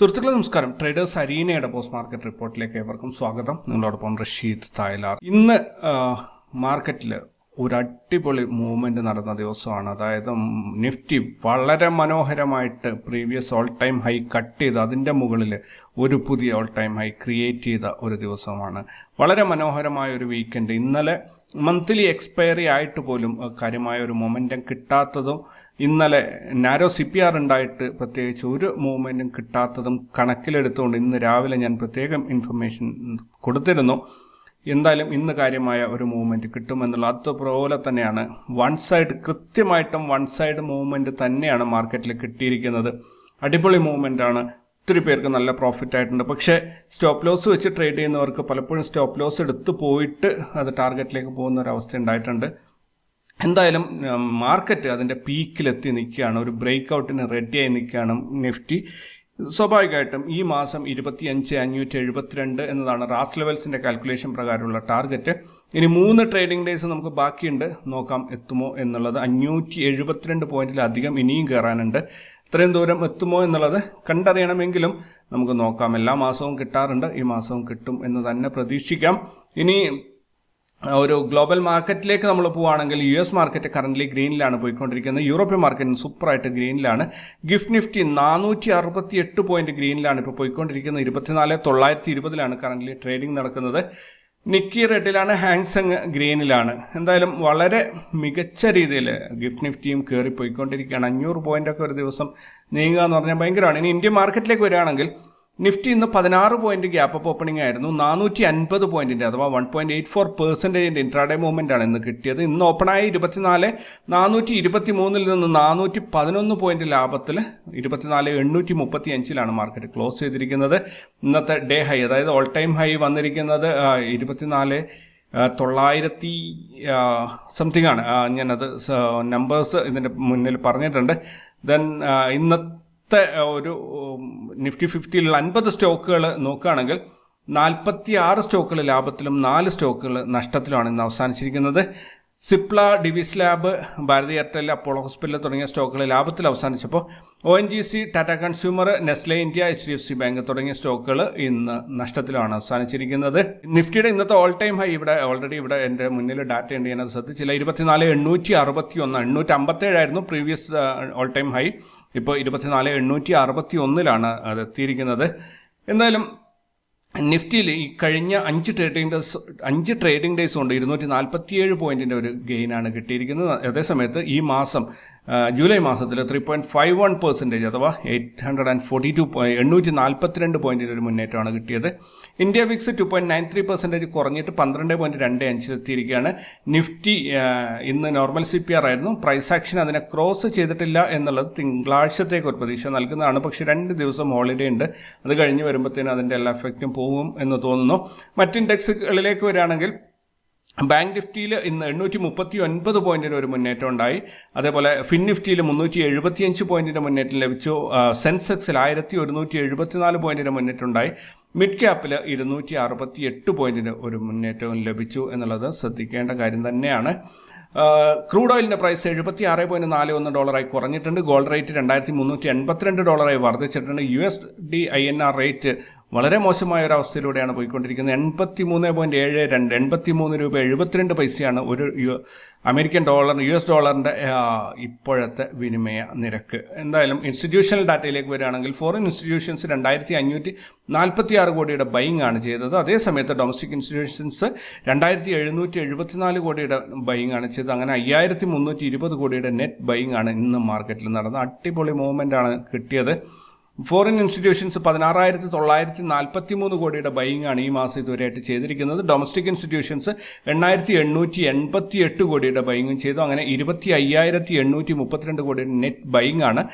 സുഹൃത്തുക്കളെ നമസ്കാരം. Traders അരീനയുടെ post market റിപ്പോർട്ടിലേക്ക് ഏവർക്കും സ്വാഗതം. നിങ്ങളോടൊപ്പം റഷീദ് തായ്ലാർ. ഇന്ന് മാർക്കറ്റിൽ ഒരു അടിപൊളി മൂവ്മെന്റ് നടന്ന ദിവസമാണ്. അതായത് നിഫ്റ്റി വളരെ മനോഹരമായിട്ട് previous all time high cut ചെയ്ത് അതിന്റെ മുകളിൽ ഒരു പുതിയ ഓൾ ടൈം ഹൈ ക്രിയേറ്റ് ചെയ്ത ഒരു ദിവസമാണ്. വളരെ മനോഹരമായ ഒരു വീക്കെൻഡ് ഇന്നലെ മന്ത്ലി എക്സ്പയറി ആയിട്ട് പോലും കാര്യമായ ഒരു മൊമെന്റം കിട്ടാത്തതും ഇന്നലെ നാരോ സി പി ആർ ഉണ്ടായിട്ട് പ്രത്യേകിച്ച് ഒരു മൂവ്മെന്റും കിട്ടാത്തതും കണക്കിലെടുത്തുകൊണ്ട് ഇന്ന് രാവിലെ ഞാൻ പ്രത്യേകം ഇൻഫർമേഷൻ കൊടുത്തിരുന്നു. എന്തായാലും ഇന്ന് കാര്യമായ ഒരു മൂവ്മെന്റ് കിട്ടുമെന്നുള്ള അതുപോലെ തന്നെയാണ്. വൺ സൈഡ് കൃത്യമായിട്ടും വൺ സൈഡ് മൂവ്മെന്റ് തന്നെയാണ് മാർക്കറ്റിൽ കിട്ടിയിരിക്കുന്നത്. അടിപൊളി മൂവ്മെന്റ് ആണ്. ഒത്തിരി പേർക്ക് നല്ല പ്രോഫിറ്റ് ആയിട്ടുണ്ട്. പക്ഷേ സ്റ്റോപ്പ് ലോസ് വെച്ച് ട്രേഡ് ചെയ്യുന്നവർക്ക് പലപ്പോഴും സ്റ്റോപ്പ് ലോസ് എടുത്ത് പോയിട്ട് അത് ടാർഗറ്റിലേക്ക് പോകുന്ന ഒരു അവസ്ഥ ഉണ്ടായിട്ടുണ്ട്. എന്തായാലും മാർക്കറ്റ് അതിന്റെ പീക്കിലെത്തി നിൽക്കുകയാണ്. ഒരു ബ്രേക്ക് ഔട്ടിന് റെഡിയായി നിൽക്കുകയാണ് നിഫ്റ്റി. സ്വാഭാവികമായിട്ടും ഈ മാസം ഇരുപത്തി അഞ്ച് അഞ്ഞൂറ്റി എഴുപത്തിരണ്ട് എന്നതാണ് റാസ് ലെവൽസിന്റെ കാൽക്കുലേഷൻ പ്രകാരമുള്ള ടാർഗറ്റ് ഇനി മൂന്ന് ട്രേഡിംഗ് ഡേയ്സ് നമുക്ക് ബാക്കിയുണ്ട്. നോക്കാം എത്തുമോ എന്നുള്ളത്. അഞ്ഞൂറ്റി എഴുപത്തിരണ്ട് പോയിന്റിലധികം ഇനിയും കയറാനുണ്ട് ഇത്രയും ദൂരം എത്തുമോ എന്നുള്ളത് കണ്ടറിയണമെങ്കിലും നമുക്ക് നോക്കാം. എല്ലാ മാസവും കിട്ടാറുണ്ട്. ഈ മാസവും കിട്ടും എന്ന് തന്നെ പ്രതീക്ഷിക്കാം. ഇനി ഒരു ഗ്ലോബൽ മാർക്കറ്റിലേക്ക് നമ്മൾ പോവുകയാണെങ്കിൽ യു എസ് മാർക്കറ്റ് കറന്റ്ലി ഗ്രീനിലാണ് പോയിക്കൊണ്ടിരിക്കുന്നത്. യൂറോപ്യൻ മാർക്കറ്റ് സൂപ്പറായിട്ട് ഗ്രീനിലാണ്. ഗിഫ്റ്റ് നിഫ്റ്റി നാനൂറ്റി അറുപത്തി എട്ട് പോയിന്റ് ഗ്രീനിലാണ് ഇപ്പോൾ പോയിക്കൊണ്ടിരിക്കുന്നത്. ഇരുപത്തിനാല് തൊള്ളായിരത്തി ഇരുപതിലാണ് കറന്റ്ലി ട്രേഡിംഗ് നടക്കുന്നത്. നിക്കി റെഡിലാണ് ഹാങ്സങ് ഗ്രീനിലാണ് എന്തായാലും വളരെ മികച്ച രീതിയിൽ ഗിഫ്റ്റ് നിഫ്റ്റിയും കയറി പോയിക്കൊണ്ടിരിക്കുകയാണ് അഞ്ഞൂറ് ഒക്കെ ഒരു ദിവസം നീങ്ങുക എന്ന് പറഞ്ഞാൽ ഭയങ്കരമാണ്. ഇനി ഇന്ത്യൻ മാർക്കറ്റിലേക്ക് വരികയാണെങ്കിൽ നിഫ്റ്റി ഇന്ന് പതിനാറ് പോയിന്റ് ഗ്യാപ്പ് അപ്പ് ഓപ്പണിംഗ് ആയിരുന്നു. നാനൂറ്റി അൻപത് പോയിന്റിന്റെ അഥവാ വൺ പോയിന്റ് എയ്റ്റ് ഫോർ പെർസെന്റേജിന്റെ ഇൻട്രാഡേ മൂവ്മെന്റ് ആണ് ഇന്ന് കിട്ടിയത്. ഇന്ന് ഓപ്പണായ ഇരുപത്തിനാല് നാനൂറ്റി ഇരുപത്തി മൂന്നിൽ നിന്ന് നാനൂറ്റി പതിനൊന്ന് പോയിന്റ് ലാഭത്തിൽ ഇരുപത്തിനാല് എണ്ണൂറ്റി മുപ്പത്തി അഞ്ചിലാണ് മാർക്കറ്റ് ക്ലോസ് ചെയ്തിരിക്കുന്നത്. ഇന്നത്തെ ഡേ ഹൈ അതായത് ഓൾ ടൈം ഹൈ വന്നിരിക്കുന്നത് ഇരുപത്തിനാല് തൊള്ളായിരത്തി സംതിങ് ആണ്. ഞാനത് നമ്പേഴ്സ് ഇതിന്റെ മുന്നിൽ പറഞ്ഞിട്ടുണ്ട്. ദെൻ ഇന്നത്തെ ഒരു നിഫ്റ്റി ഫിഫ്റ്റിയിലുള്ള അൻപത് സ്റ്റോക്കുകൾ നോക്കുകയാണെങ്കിൽ നാൽപ്പത്തി ആറ് സ്റ്റോക്കുകൾ ലാഭത്തിലും നാല് സ്റ്റോക്കുകൾ നഷ്ടത്തിലുമാണ് ഇന്ന് അവസാനിച്ചിരിക്കുന്നത്. Cipla Divi's lab Bharti Airtel Apollo hospital തുടങ്ങിയ സ്റ്റോക്കുകൾ ലാഭത്തിൽ അവസാനിച്ചപ്പോൾ O N G C Tata consumer Nestle India H D F C bank തുടങ്ങിയ സ്റ്റോക്കുകൾ ഇന്ന് നഷ്ടത്തിലാണ് അവസാനിച്ചിരിക്കുന്നത്. നിഫ്റ്റിയുടെ ഇന്നത്തെ ഓൾ ടൈം ഹൈ ഇവിടെ ഓൾറെഡി ഇവിടെ എന്റെ മുന്നിൽ ഡാറ്റ ഉണ്ട്. ഞാനത് ശ്രദ്ധിച്ചില്ല. ഇരുപത്തിനാല് എണ്ണൂറ്റി അറുപത്തി ഒന്ന് എണ്ണൂറ്റി അമ്പത്തേഴായിരുന്നു പ്രീവിയസ് ഓൾ ടൈം ഹൈ ഇപ്പോൾ ഇരുപത്തിനാല് എണ്ണൂറ്റി അറുപത്തി ഒന്നിലാണ് അത് എത്തിയിരിക്കുന്നത്. എന്തായാലും നിഫ്റ്റിയിൽ ഈ കഴിഞ്ഞ അഞ്ച് ട്രേഡിംഗ് ഡേയ്സ് അഞ്ച് ട്രേഡിംഗ് ഡേയ്സ് കൊണ്ട് ഇരുന്നൂറ്റി നാൽപ്പത്തിയേഴ് പോയിന്റിന്റെ ഒരു ഗെയിനാണ് കിട്ടിയിരിക്കുന്നത്. അതേസമയത്ത് ഈ മാസം ജൂലൈ മാസത്തിൽ three point five one percentage അഥവാ eight hundred and forty two എണ്ണൂറ്റി നാൽപ്പത്തിരണ്ട് പോയിന്റിന്റെ ഒരു മുന്നേറ്റമാണ് കിട്ടിയത്. India VIX two point nine three percentage കുറഞ്ഞിട്ട് പന്ത്രണ്ട് പോയിന്റ് രണ്ട് അഞ്ചിലെത്തിയിരിക്കുകയാണ് നിഫ്റ്റി ആ, ഇന്ന് നോർമൽ സി പി ആർ ആയിരുന്നു. പ്രൈസ് ആക്ഷൻ അതിനെ ക്രോസ് ചെയ്തിട്ടില്ല എന്നുള്ളത് തിങ്കളാഴ്ചത്തേക്ക് ഒരു പ്രതീക്ഷ നൽകുന്നതാണ്. പക്ഷേ രണ്ട് ദിവസം ഹോളിഡേ ഉണ്ട്. അത് കഴിഞ്ഞ് വരുമ്പോഴത്തേനും അതിന്റെ എല്ലാ എഫക്റ്റും പോകും എന്ന് തോന്നുന്നു. മറ്റ് ഇൻഡെക്സുകളിലേക്ക് വരികയാണെങ്കിൽ ബാങ്ക് നിഫ്റ്റിയിൽ ഇന്ന് എണ്ണൂറ്റി മുപ്പത്തി ഒൻപത് പോയിന്റിന് ഒരു മുന്നേറ്റം ഉണ്ടായി. അതേപോലെ ഫിൻ നിഫ്റ്റിയിൽ മുന്നൂറ്റി എഴുപത്തിയഞ്ച് പോയിന്റിന്റെ മുന്നേറ്റം ലഭിച്ചു. സെൻസെക്സിൽ ആയിരത്തി ഒരുന്നൂറ്റി എഴുപത്തിനാല് പോയിന്റിന്റെ മുന്നേറ്റം ഉണ്ടായി മിഡ് ക്യാപ്പിൽ ഇരുന്നൂറ്റി അറുപത്തി എട്ട് പോയിന്റിന് ഒരു മുന്നേറ്റവും ലഭിച്ചു എന്നുള്ളത് ശ്രദ്ധിക്കേണ്ട കാര്യം തന്നെയാണ്. ക്രൂഡ് ഓയിലിന്റെ പ്രൈസ് എഴുപത്തി ആറ് പോയിന്റ് നാല് ഒന്ന് ഡോളറായി കുറഞ്ഞിട്ടുണ്ട്. ഗോൾഡ് റേറ്റ് രണ്ടായിരത്തി മുന്നൂറ്റി എൺപത്തിരണ്ട് ഡോളറായി വർദ്ധിച്ചിട്ടുണ്ട്. U S D I N R rate വളരെ മോശമായ ഒരു അവസ്ഥയിലൂടെയാണ് പോയിക്കൊണ്ടിരിക്കുന്നത്. എൺപത്തി മൂന്ന് പോയിന്റ് ഏഴ് രണ്ട് എൺപത്തി മൂന്ന് രൂപ എഴുപത്തിരണ്ട് പൈസയാണ് ഒരു U American dollar U S ഡോളറിന്റെ ഇപ്പോഴത്തെ വിനിമയ നിരക്ക്. എന്തായാലും ഇൻസ്റ്റിറ്റ്യൂഷണൽ ഡാറ്റയിലേക്ക് വരികയാണെങ്കിൽ ഫോറിൻ ഇൻസ്റ്റിറ്റ്യൂഷൻസ് രണ്ടായിരത്തി അഞ്ഞൂറ്റി നാൽപ്പത്തി ആറ് കോടിയുടെ ബൈങ് ആണ് ചെയ്തത്. അതേസമയത്ത് ഡൊമസ്റ്റിക് ഇൻസ്റ്റിറ്റ്യൂഷൻസ് രണ്ടായിരത്തി എഴുന്നൂറ്റി എഴുപത്തിനാല് കോടിയുടെ ബൈങ് ആണ് ചെയ്തത്. അങ്ങനെ അയ്യായിരത്തി മുന്നൂറ്റി ഇരുപത് കോടിയുടെ നെറ്റ് ബൈങ് ആണ് ഇന്ന് മാർക്കറ്റിൽ നടന്നത്. അടിപൊളി മൂവ്മെന്റ് ആണ് കിട്ടിയത്. ഫോറിൻ ഇൻസ്റ്റിറ്റ്യൂഷൻസ് പതിനാറായിരത്തി തൊള്ളായിരത്തി നാൽപ്പത്തി മൂന്ന് കോടിയുടെ ബൈങ് ആണ് ഈ മാസം ഇതുവരെയായിട്ട് ചെയ്തിരിക്കുന്നത്. ഡൊമസ്റ്റിക് ഇൻസ്റ്റിറ്റ്യൂഷൻസ് എണ്ണായിരത്തി എണ്ണൂറ്റി എൺപത്തി എട്ട് കോടിയുടെ ബൈങ്ങും ചെയ്തു. അങ്ങനെ ഇരുപത്തി അയ്യായിരത്തി എണ്ണൂറ്റി മുപ്പത്തിരണ്ട് കോടിയുടെ നെറ്റ് ബൈങ് ആണ്.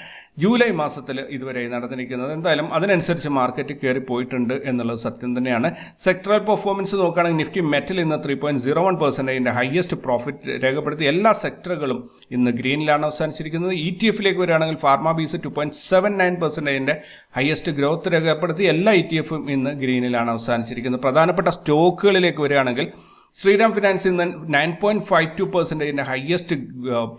ജൂലൈ മാസത്തിൽ ഇതുവരെ നടന്നിരിക്കുന്നത്. എന്തായാലും അതിനനുസരിച്ച് മാർക്കറ്റ് കയറി പോയിട്ടുണ്ട് എന്നുള്ളത് സത്യം തന്നെയാണ്. സെക്ടറൽ പെർഫോമൻസ് നോക്കുകയാണെങ്കിൽ നിഫ്റ്റി മെറ്റൽ ഇന്ന് ത്രീ പോയിന്റ് സീറോ വൺ പെർസെന്റേജിന്റെ ഹയസ്റ്റ് പ്രോഫിറ്റ് രേഖപ്പെടുത്തി. എല്ലാ സെക്ടറുകളും ഇന്ന് ഗ്രീനിലാണ് അവസാനിച്ചിരിക്കുന്നത്. ഇ ടി എഫിലേക്ക് വരികയാണെങ്കിൽ pharma BeES two point seven nine പെർസെന്റേജിന്റെ highest growth രേഖപ്പെടുത്തി. എല്ലാ ഇ ടി എഫും ഇന്ന് ഗ്രീനിലാണ് അവസാനിച്ചിരിക്കുന്നത്. പ്രധാനപ്പെട്ട സ്റ്റോക്കുകളിലേക്ക് വരികയാണെങ്കിൽ ശ്രീറാം ഫിനാൻസ് ഇന്ന് നയൻ പോയിന്റ് ഫൈവ് ടു പെർസെന്റേജിന്റെ ഹയസ്റ്റ്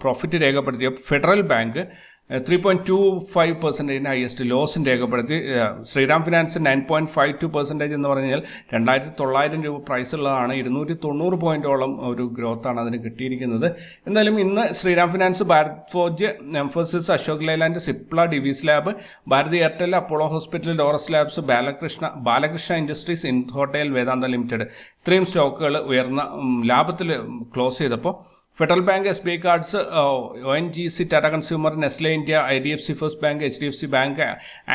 പ്രോഫിറ്റ് രേഖപ്പെടുത്തിയ Federal Bank three point two five പെർസെന്റേജിന് highest ലോസും രേഖപ്പെടുത്തി. ഏഹ്, Shriram Finance nine point five two percentage എന്ന് പറഞ്ഞാൽ രണ്ടായിരത്തി തൊള്ളായിരം രൂപ പ്രൈസ് ഉള്ളതാണ്. ഇരുന്നൂറ്റി തൊണ്ണൂറ് പോയിന്റോളം ഒരു ഗ്രോത്താണ് അതിന് കിട്ടിയിരിക്കുന്നത്. എന്തായാലും ഇന്ന് Shriram Finance Bharat Forge Mphasis Ashok Leyland Cipla Divis lab Bharti Airtel Apollo hospital ഡോറസ് labs Balkrishna Balkrishna Industries in hotel Vedanta Limited. ഇത്രയും സ്റ്റോക്കുകൾ ഉയർന്ന ലാഭത്തിൽ ക്ലോസ് ചെയ്തപ്പോൾ Federal Bank S B I cards O N G C Tata Consumer Nestle India I D F C First Bank H D F C Bank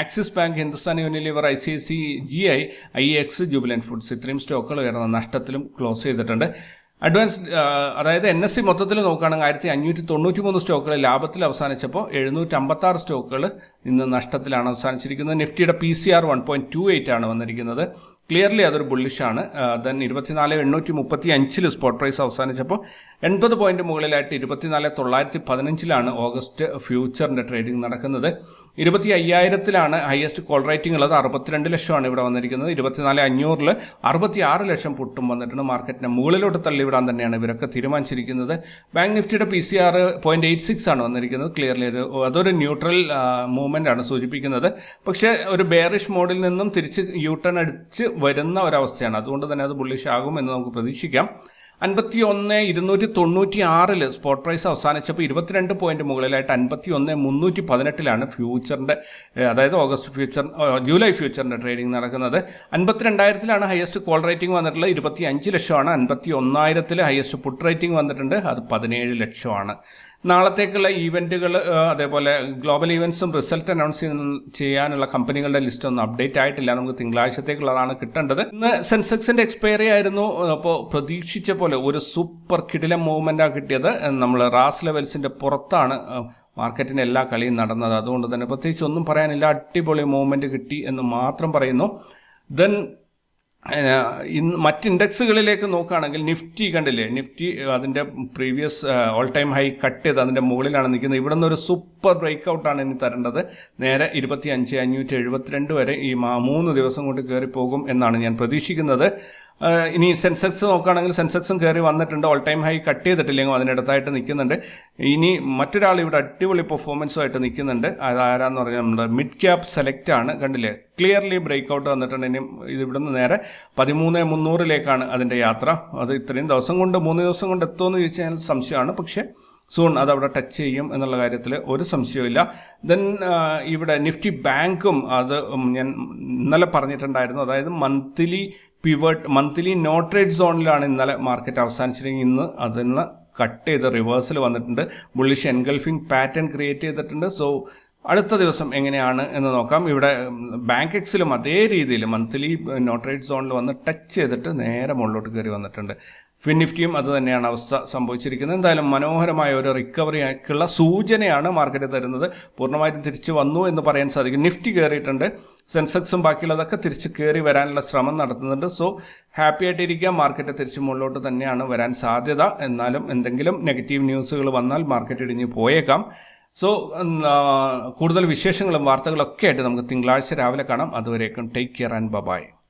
Axis Bank Hindustan Unilever I C I C G I I X Jubilant Foods ഇത്രയും സ്റ്റോക്കുകൾ ഉയർന്ന നഷ്ടത്തിലും close ചെയ്തിട്ടുണ്ട്. Advance അതായത് N S C മൊത്തത്തിൽ നോക്കുകയാണെങ്കിൽ ആയിരത്തി അഞ്ഞൂറ്റി തൊണ്ണൂറ്റി മൂന്ന് സ്റ്റോക്കുകൾ ലാഭത്തിൽ അവസാനിച്ചപ്പോൾ എഴുന്നൂറ്റി അമ്പത്തി ആറ് സ്റ്റോക്കുകൾ ഇന്ന് നഷ്ടത്തിലാണ് അവസാനിച്ചിരിക്കുന്നത്. നിഫ്റ്റിയുടെ P C R one point two eight ആണ് വന്നിരിക്കുന്നത്. ക്ലിയർലി അതൊരു ബുള്ളിഷാണ്. ദെൻ ഇരുപത്തിനാല് എണ്ണൂറ്റി മുപ്പത്തി അഞ്ചിൽ സ്പോട്ട് പ്രൈസ് അവസാനിച്ചപ്പോൾ എൺപത് പോയിന്റ് മുകളിലായിട്ട് ഇരുപത്തിനാല് തൊള്ളായിരത്തി പതിനഞ്ചിലാണ് ഓഗസ്റ്റ് ഫ്യൂച്ചറിന്റെ ട്രേഡിംഗ് നടക്കുന്നത്. ഇരുപത്തി അയ്യായിരത്തിലാണ് ഹയസ്റ്റ് കോൾ റേറ്റിംഗ് ഉള്ളത്. അറുപത്തിരണ്ട് ലക്ഷമാണ് ഇവിടെ വന്നിരിക്കുന്നത്. ഇരുപത്തിനാല് അഞ്ഞൂറിൽ അറുപത്തി ആറ് ലക്ഷം പുട്ടും വന്നിട്ടുണ്ട്. മാർക്കറ്റിനെ മുകളിലോട്ട് തള്ളിവിടാൻ തന്നെയാണ് ഇവരൊക്കെ തീരുമാനിച്ചിരിക്കുന്നത്. ബാങ്ക് നിഫ്റ്റിയുടെ P C R point eight six ആണ് വന്നിരിക്കുന്നത്. ക്ലിയർലി ഒരു അതൊരു ന്യൂട്രൽ മൂവ്മെന്റ് ആണ് സൂചിപ്പിക്കുന്നത്. പക്ഷേ ഒരു ബെയറിഷ് മോഡിൽ നിന്നും തിരിച്ച് യു ടേൺ അടിച്ച് വരുന്ന ഒരവസ്ഥയാണ്. അതുകൊണ്ട് തന്നെ അത് ബുള്ളിഷ് ആകും എന്ന് നമുക്ക് പ്രതീക്ഷിക്കാം. അൻപത്തി ഒന്ന് ഇരുന്നൂറ്റി തൊണ്ണൂറ്റി ആറിൽ സ്പോട്ട് പ്രൈസ് അവസാനിച്ചപ്പോൾ ഇരുപത്തിരണ്ട് പോയിന്റ് മുകളിലായിട്ട് അൻപത്തി ഒന്ന് മുന്നൂറ്റി പതിനെട്ടിലാണ് ഫ്യൂച്ചറിന്റെ അതായത് ഓഗസ്റ്റ് ഫ്യൂച്ചർ ജൂലൈ ഫ്യൂച്ചറിന്റെ ട്രേഡിംഗ് നടക്കുന്നത്. അൻപത്തിരണ്ടായിരത്തിലാണ് ഹയസ്റ്റ് കോൾ റേറ്റിംഗ് വന്നിട്ടുള്ളത്. ഇരുപത്തി അഞ്ച് ലക്ഷമാണ് അൻപത്തി ഒന്നായിരത്തിൽ ഹയസ്റ്റ് പുട്ട് റേറ്റിംഗ് വന്നിട്ടുണ്ട്. അത് പതിനേഴ് ലക്ഷമാണ്. നാളത്തേക്കുള്ള ഈവന്റുകൾ അതേപോലെ ഗ്ലോബൽ ഈവൻസും റിസൾട്ട് അനൗൺസ് ചെയ്യാനുള്ള കമ്പനികളുടെ ലിസ്റ്റ് ഒന്നും അപ്ഡേറ്റ് ആയിട്ടില്ല. നമുക്ക് തിങ്കളാഴ്ചത്തേക്കുള്ളതാണ് കിട്ടേണ്ടത്. ഇന്ന് സെൻസെക്സിന്റെ എക്സ്പയറി ആയിരുന്നു. അപ്പോൾ പ്രതീക്ഷിച്ച പോലെ ഒരു സൂപ്പർ കിടിലം മൂവ്മെന്റ് ആണ് കിട്ടിയത്. നമ്മൾ റാസ് ലെവൽസിന്റെ പുറത്താണ് ഏഹ്, മാർക്കറ്റിന്റെ എല്ലാ കളിയും നടന്നത്. അതുകൊണ്ട് തന്നെ പ്രത്യേകിച്ച് ഒന്നും പറയാനില്ല. അടിപൊളി മൂവ്മെന്റ് കിട്ടി എന്ന് മാത്രം പറയുന്നു. ദെൻ ഇന്ന് മറ്റ് ഇൻഡെക്സുകളിലേക്ക് നോക്കുകയാണെങ്കിൽ നിഫ്റ്റി കണ്ടില്ലേ? നിഫ്റ്റി അതിന്റെ previous all time high cut ചെയ്ത് അതിന്റെ മുകളിലാണ് നിൽക്കുന്നത്. ഇവിടെ നിന്ന് ഒരു സൂപ്പർ ബ്രേക്ക് ഔട്ടാണ് ഇനി തരേണ്ടത്. നേരെ ഇരുപത്തി അഞ്ച് അഞ്ഞൂറ്റി എഴുപത്തിരണ്ട് വരെ ഈ മൂന്ന് ദിവസം കൊണ്ട് കയറി പോകും എന്നാണ് ഞാൻ പ്രതീക്ഷിക്കുന്നത്. ഇനി സെൻസെക്സ് നോക്കുകയാണെങ്കിൽ സെൻസെക്സും കയറി വന്നിട്ടുണ്ട്. ഓൾ ടൈം ഹൈ കട്ട് ചെയ്തിട്ടില്ലെങ്കിൽ അതിനടുത്തായിട്ട് നിൽക്കുന്നുണ്ട്. ഇനി മറ്റൊരാൾ ഇവിടെ അടിപൊളി പെർഫോമൻസുമായിട്ട് നിൽക്കുന്നുണ്ട്. അത് ആരാന്ന് പറഞ്ഞാൽ നമ്മുടെ മിഡ് ക്യാപ് സെലക്ട് ആണ്. കണ്ടില്ലേ? ക്ലിയർലി ബ്രേക്ക് ഔട്ട് വന്നിട്ടുണ്ട്. ഇനി ഇത് നിന്ന് നേരെ പതിമൂന്ന് മുന്നൂറിലേക്കാണ് അതിന്റെ യാത്ര. അത് ഇത്രയും ദിവസം കൊണ്ട് മൂന്ന് ദിവസം കൊണ്ട് എത്തുമെന്ന് ചോദിച്ചു കഴിഞ്ഞാൽ സംശയമാണ്. പക്ഷേ സൂൺ അത് അവിടെ ടച്ച് ചെയ്യും എന്നുള്ള കാര്യത്തിൽ ഒരു സംശയവുമില്ല ദെൻ ഇവിടെ നിഫ്റ്റി ബാങ്കും അത് ഞാൻ ഇന്നലെ പറഞ്ഞിട്ടുണ്ടായിരുന്നു. അതായത് monthly pivot monthly not trade സോണിലാണ് ഇന്നലെ മാർക്കറ്റ് അവസാനിച്ചിരുന്നെങ്കിൽ ഇന്ന് അതിന് കട്ട് ചെയ്ത് റിവേഴ്സൽ വന്നിട്ടുണ്ട്. ബുള്ളിഷ് എൻഗൾഫിംഗ് പാറ്റേൺ ക്രിയേറ്റ് ചെയ്തിട്ടുണ്ട്. സോ അടുത്ത ദിവസം എങ്ങനെയാണ് എന്ന് നോക്കാം. ഇവിടെ ബാങ്ക് എക്സിലും അതേ രീതിയിൽ മന്ത്ലി നോട്രേറ്റ് സോണിൽ വന്ന് ടച്ച് ചെയ്തിട്ട് നേരെ മുകളിലോട്ട് കയറി വന്നിട്ടുണ്ട്. ഫിൻ നിഫ്റ്റിയും അത് തന്നെയാണ് അവസ്ഥ സംഭവിച്ചിരിക്കുന്നത്. എന്തായാലും മനോഹരമായ ഒരു റിക്കവറിക്കുള്ള സൂചനയാണ് മാർക്കറ്റ് തരുന്നത്. പൂർണമായിട്ടും തിരിച്ചു വന്നു എന്ന് പറയാൻ സാധിക്കും. നിഫ്റ്റി കയറിയിട്ടുണ്ട് സെൻസെക്സും ബാക്കിയുള്ളതൊക്കെ തിരിച്ച് കയറി വരാനുള്ള ശ്രമം നടത്തുന്നുണ്ട്. സോ ഹാപ്പി ആയിട്ടിരിക്കുക. മാർക്കറ്റ് തിരിച്ച് മുകളിലോട്ട് തന്നെയാണ് വരാൻ സാധ്യത. എന്നാലും എന്തെങ്കിലും നെഗറ്റീവ് ന്യൂസുകൾ വന്നാൽ മാർക്കറ്റ് ഇടിഞ്ഞ് പോയേക്കാം. സോ കൂടുതൽ വിശേഷങ്ങളും വാർത്തകളൊക്കെ ആയിട്ട് നമുക്ക് തിങ്കളാഴ്ച രാവിലെ കാണാം. അതുവരേക്കും ടേക്ക് കെയർ ആൻഡ് ബബായ്